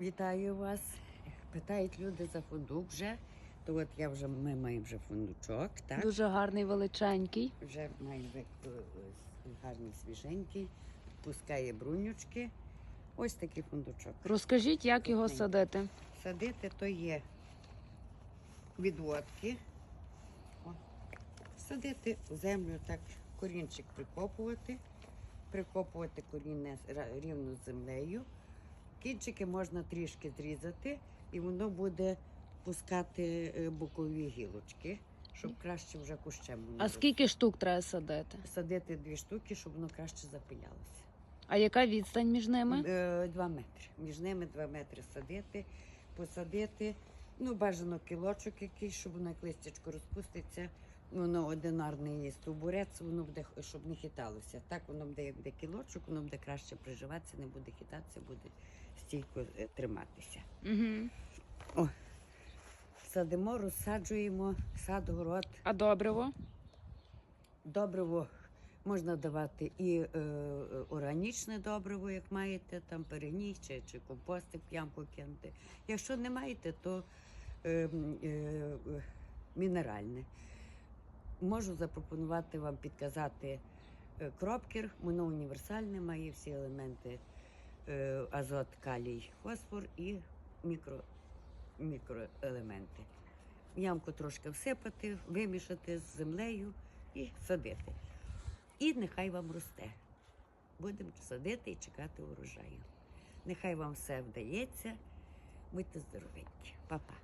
Вітаю вас. Питають люди за фундук вже. То от я вже ми маємо вже фундучок, так? Дуже гарний величенький. Вже маємо ви- е, е, гарний свіженький, пускає брунючки. Ось такий фундучок. Розкажіть, як його садити. Садити то є відводки. О. Садити в землю, так корінчик прикопувати, прикопувати коріння рівно з землею. Кінчики можна трішки зрізати, і воно буде пускати е, бокові гілочки, щоб краще вже кущем. А скільки штук треба садити? Садити дві штуки, щоб воно краще запилялося. А яка відстань між ними? Е, Два метри. Між ними два метри садити, посадити. Ну, бажано кілочок якийсь, щоб воно як листячко розпуститься. Воно одинарний стовбурець, воно буде, щоб не хиталося. Так воно буде, як буде кілочок, воно буде краще приживатися, не буде хитатися, буде стійко е, триматися. Угу. Садимо, розсаджуємо, сад, город. А добриво? Добриво можна давати і е, е, органічне добриво, як маєте, там перегній чи, чи компостик ямку кинути. Якщо не маєте, то е, е, е, мінеральне. Можу запропонувати вам підказати е, кропкер, воно універсальне, має всі елементи е, азот, калій, фосфор і мікро, мікроелементи. Ямку трошки всипати, вимішати з землею і садити. І нехай вам росте. Будемо садити і чекати урожаю. Нехай вам все вдається. Будьте здоровенькі. Па-па.